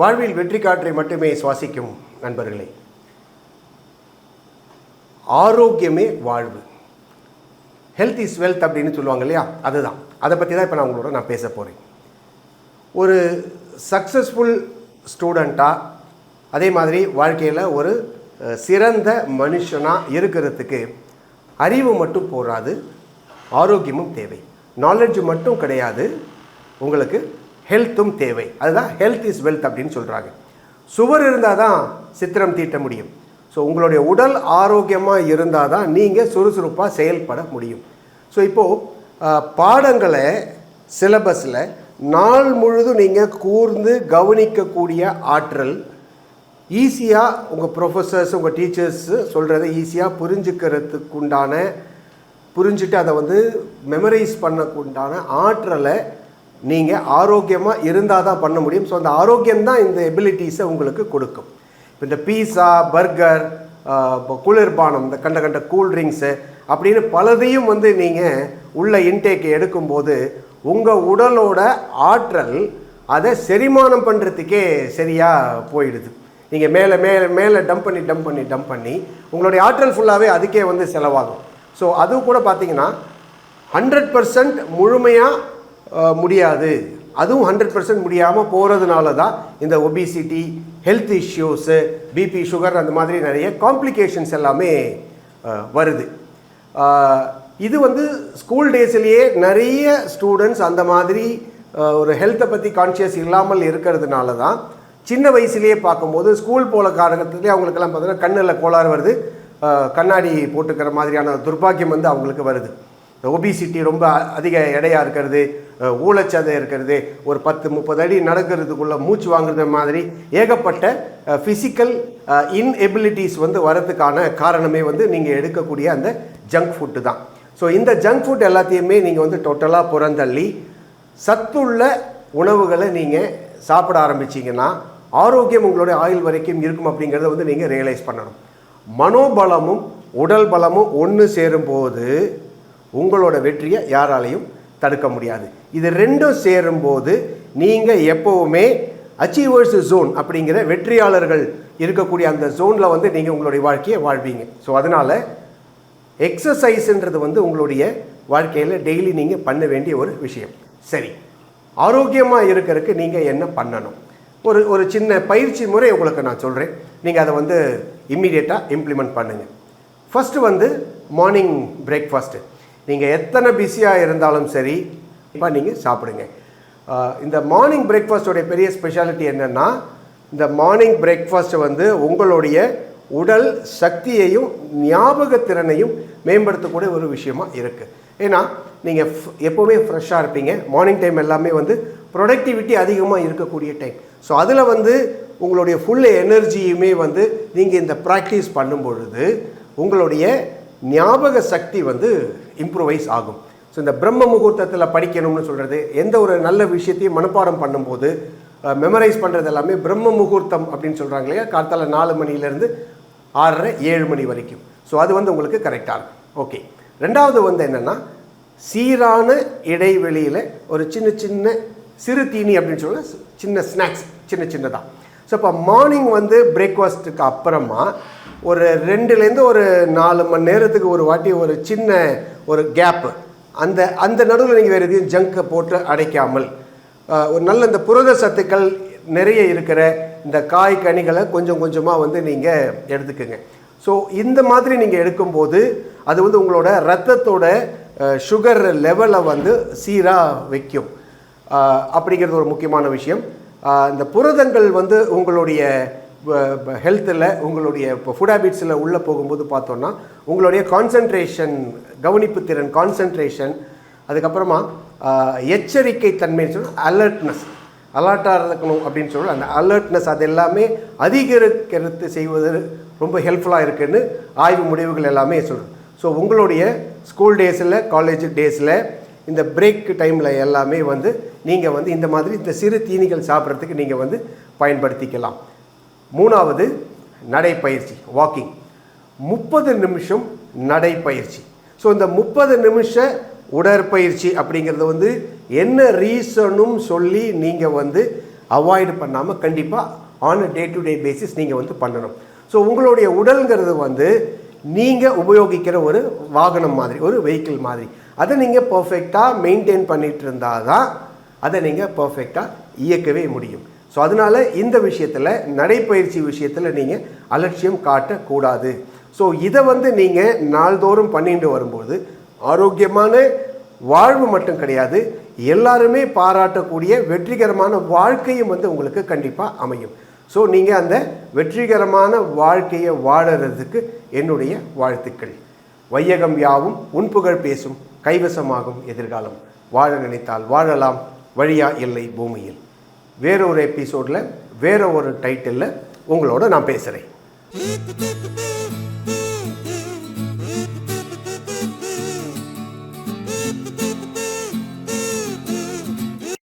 வாழ்வில் வெற்றி காற்றை மட்டுமே சுவாசிக்கும் நண்பர்களே. ஆரோக்கியமே வாழ்வு. ஹெல்த் இஸ் வெல்த் அப்படின்னு சொல்லுவாங்க இல்லையா? அதுதான். அதை பற்றி தான் இப்போ நான் உங்களோட நான் பேச போகிறேன் ஒரு சக்ஸஸ்ஃபுல் ஸ்டூடெண்ட்டாக அதே மாதிரி வாழ்க்கையில் ஒரு சிறந்த மனுஷனாக இருக்கிறதுக்கு அறிவு மட்டும் போராது ஆரோக்கியமும் தேவை. நாலெட்ஜ் மட்டும் கிடையாது உங்களுக்கு ஹெல்த்தும் தேவை. அதுதான் ஹெல்த் இஸ் வெல்த் அப்படின்னு சொல்கிறாங்க சுவர் இருந்தால் தான் சித்திரம் தீட்ட முடியும். ஸோ உங்களுடைய உடல் ஆரோக்கியமாக இருந்தால் தான் நீங்கள் சுறுசுறுப்பாக செயல்பட முடியும். ஸோ இப்போது பாடங்களை சிலபஸில் நாள் முழுதும் நீங்கள் கூர்ந்து கவனிக்கக்கூடிய ஆற்றல் ஈஸியாக உங்கள் ப்ரொஃபஸர்ஸ் உங்கள் டீச்சர்ஸ் சொல்கிறத ஈஸியாக புரிஞ்சுக்கிறதுக்கு உண்டான புரிஞ்சுட்டு அதை வந்து மெமரைஸ் பண்ணக்குண்டான ஆற்றலை நீங்கள் ஆரோக்கியமாக இருந்தால் தான் பண்ண முடியும். ஸோ அந்த ஆரோக்கியம் தான் இந்த எபிலிட்டிஸை உங்களுக்கு கொடுக்கும். இப்போ இந்த பீஸா பர்கர் குளிர்பானம் இந்த கண்ட கண்ட கூல்ட்ரிங்க்ஸு அப்படின்னு பலதையும் வந்து நீங்கள் உள்ள இன்டேக் எடுக்கும்போது உங்கள் உடலோட ஆற்றல் அதை செரிமானம் பண்ணுறதுக்கே சரியாக போயிடுது. நீங்கள் மேலே மேலே மேலே டம்ப் பண்ணி டம்ப் பண்ணி டம்ப் பண்ணி உங்களுடைய ஆற்றல் ஃபுல்லாகவே அதுக்கே வந்து செலவாகும். ஸோ அது கூட பார்த்தீங்கன்னா ஹண்ட்ரட் பர்சன்ட் முழுமையாக முடியாது. அதுவும் ஹண்ட்ரட் பர்சன்ட் முடியாமல் போகிறதுனால தான் இந்த obesity health issues BP sugar அந்த மாதிரி நிறைய காம்ப்ளிகேஷன்ஸ் எல்லாமே வருது. இது வந்து ஸ்கூல் டேஸ்லேயே நிறைய ஸ்டூடெண்ட்ஸ் அந்த மாதிரி ஒரு ஹெல்த்தை பற்றி கான்ஷியஸ் இல்லாமல் இருக்கிறதுனால தான் சின்ன வயசுலேயே பார்க்கும்போது ஸ்கூல் போல காலகட்டத்திலே அவங்களுக்கெல்லாம் பார்த்தீங்கன்னா கண்ணில் கோளாறு வருது. கண்ணாடி போட்டுக்கிற மாதிரியான துர்பாக்கியம் வந்து அவங்களுக்கு வருது. ஒபிசிட்டி ரொம்ப அதிக எடையாக இருக்கிறது. ஊழச்சதை இருக்கிறது. ஒரு பத்து முப்பது அடி நடக்கிறதுக்குள்ளே மூச்சு வாங்குறது மாதிரி ஏகப்பட்ட ஃபிசிக்கல் இன்எபிலிட்டிஸ் வந்து வரதுக்கான காரணமே வந்து நீங்கள் எடுக்கக்கூடிய அந்த ஜங்க் ஃபுட்டு தான். ஸோ இந்த ஜங்க் ஃபுட் எல்லாத்தையுமே நீங்கள் வந்து டோட்டலாக புறந்தள்ளி சத்துள்ள உணவுகளை நீங்கள் சாப்பிட ஆரம்பிச்சிங்கன்னா ஆரோக்கியம் உங்களுடைய ஆயுள் வரைக்கும் இருக்கும் அப்படிங்கிறத வந்து நீங்கள் ரியலைஸ் பண்ணணும். மனோபலமும் உடல் பலமும் ஒன்று சேரும்போது உங்களோட வெற்றியை யாராலையும் தடுக்க முடியாது. இது ரெண்டும் சேரும்போது நீங்கள் எப்போவுமே அச்சீவர்ஸ் ஜோன் அப்படிங்கிற வெற்றியாளர்கள் இருக்கக்கூடிய அந்த ஜோனில் வந்து நீங்கள் உங்களுடைய வாழ்க்கையை வாழ்வீங்க. ஸோ அதனால் எக்ஸசைஸ்ன்றது வந்து உங்களுடைய வாழ்க்கையில் டெய்லி நீங்கள் பண்ண வேண்டிய ஒரு விஷயம். சரி. ஆரோக்கியமாக இருக்கிறதுக்கு நீங்கள் என்ன பண்ணணும்? ஒரு ஒரு சின்ன பயிற்சி முறை உங்களுக்கு நான் சொல்கிறேன் நீங்கள் அதை வந்து இம்மிடியேட்டாக இம்ப்ளிமெண்ட் பண்ணுங்கள் ஃபஸ்ட்டு வந்து மார்னிங் பிரேக்ஃபாஸ்ட்டு நீங்கள் எத்தனை பிஸியாக இருந்தாலும் சரி இப்போ நீங்கள் சாப்பிடுங்க. இந்த மார்னிங் பிரேக்ஃபாஸ்டோடைய பெரிய ஸ்பெஷாலிட்டி என்னென்னா இந்த மார்னிங் பிரேக்ஃபாஸ்ட் வந்து உங்களுடைய உடல் சக்தியையும் ஞாபகத்திறனையும் மேம்படுத்தக்கூடிய ஒரு விஷயமாக இருக்குது ஏன்னா நீங்கள் எப்போவுமே ஃப்ரெஷ்ஷாக இருப்பீங்க. மார்னிங் டைம் எல்லாமே வந்து ப்ரொடக்டிவிட்டி அதிகமாக இருக்கக்கூடிய டைம் ஸோ அதில் வந்து உங்களுடைய ஃபுல் எனர்ஜியுமே வந்து நீங்கள் இந்த ப்ராக்டிஸ் பண்ணும் பொழுது உங்களுடைய ஞாபக சக்தி வந்து இம்ப்ரூவைஸ் ஆகும். ஸோ இந்த பிரம்ம முகூர்த்தத்தில் படிக்கணும்னு சொல்கிறது எந்த ஒரு நல்ல விஷயத்தையும் மனப்பாடம் பண்ணும்போது மெமரைஸ் பண்ணுறது எல்லாமே பிரம்ம முகூர்த்தம் அப்படின்னு சொல்கிறாங்க இல்லையா? காத்தால நாலு மணிலேருந்து ஆறரை ஏழு மணி வரைக்கும். ஸோ அது வந்து உங்களுக்கு கரெக்டாக இருக்கும். ஓகே ரெண்டாவது வந்து என்னென்னா சீரான இடைவெளியில் ஒரு சின்ன சின்ன சிறு தீனி அப்படின்னு சொல்ல சின்ன ஸ்நாக்ஸ் சின்ன சின்னதாக ஸோ இப்போ மார்னிங் வந்து பிரேக்ஃபாஸ்ட்டுக்கு அப்புறமா ஒரு ரெண்டுலேருந்து ஒரு நாலு மணி நேரத்துக்கு ஒரு வாட்டி ஒரு சின்ன ஒரு கேப்பு அந்த அந்த நடுவில் நீங்கள் வேறு எதையும் ஜங்கை போட்டு அடைக்காமல் ஒரு நல்ல இந்த புரத சத்துக்கள் நிறைய இருக்கிற இந்த காய் கனிகளை கொஞ்சம் கொஞ்சமாக வந்து நீங்கள் எடுத்துக்கோங்க. ஸோ இந்த மாதிரி நீங்கள் எடுக்கும்போது அது வந்து உங்களோட ரத்தத்தோட சுகர் லெவலை வந்து சீராக வைக்கும். அப்படிங்கிறது ஒரு முக்கியமான விஷயம். இந்த புரதங்கள் வந்து உங்களுடைய ஹெல்த்தில் உங்களுடைய இப்போ ஃபுட் ஹேபிட்ஸில் உள்ளே போகும்போது பார்த்தோன்னா உங்களுடைய கான்சன்ட்ரேஷன் கவனிப்பு திறன் கான்சன்ட்ரேஷன் அதுக்கப்புறமா எச்சரிக்கை தன்மைன்னு சொல்லி அலர்ட்னஸ் அலர்ட்டாக இருக்கணும் அப்படின்னு சொல்லி அந்த அலர்ட்னஸ் அது எல்லாமே அதிகரிக்கிறது செய்வது ரொம்ப ஹெல்ப்ஃபுல்லாக இருக்குதுன்னு ஆய்வு முடிவுகள் எல்லாமே சொல்லுது. ஸோ உங்களுடைய ஸ்கூல் டேஸில் காலேஜ் டேஸில் இந்த பிரேக் டைமில் எல்லாமே வந்து நீங்கள் வந்து இந்த மாதிரி இந்த சிறு தீனிகள் சாப்பிட்றதுக்கு நீங்கள் வந்து பயன்படுத்திக்கலாம். மூணாவது நடைப்பயிற்சி வாக்கிங் முப்பது நிமிஷம் நடைப்பயிற்சி. ஸோ இந்த முப்பது நிமிஷ உடற்பயிற்சி அப்படிங்கிறது வந்து என்ன ரீசனும் சொல்லி நீங்கள் வந்து அவாய்டு பண்ணாமல் கண்டிப்பாக on a day to day basis நீங்கள் வந்து பண்ணணும். ஸோ உங்களுடைய உடல்ங்கிறது வந்து நீங்கள் உபயோகிக்கிற ஒரு வாகனம் மாதிரி ஒரு வெஹிக்கிள் மாதிரி. அதை நீங்கள் பர்ஃபெக்டாக மெயின்டைன் பண்ணிகிட்டு இருந்தால் தான் அதை நீங்கள் பர்ஃபெக்டாக இயக்கவே முடியும். ஸோ அதனால் இந்த விஷயத்தில் நடைப்பயிற்சி விஷயத்தில் நீங்கள் அலட்சியம் காட்டக்கூடாது. ஸோ இதை வந்து நீங்கள் நாள்தோறும் பண்ணிட்டு வரும்போது ஆரோக்கியமான வாழ்வு மட்டும் கிடையாது எல்லாருமே பாராட்டக்கூடிய வெற்றிகரமான வாழ்க்கையும் வந்து உங்களுக்கு கண்டிப்பாக அமையும். ஸோ நீங்கள் அந்த வெற்றிகரமான வாழ்க்கையை வாழறதுக்கு என்னுடைய வாழ்த்துக்கள். வையகம் யாவும் உன்புகழ் பேசும். கைவசமாகும் எதிர்காலம். வாழ நினைத்தால் வாழலாம் வழியா இல்லை பூமியில். வேற ஒரு எபிசோடில் வேற ஒரு டைட்டிலில் உங்களோட நான் பேசுகிறேன்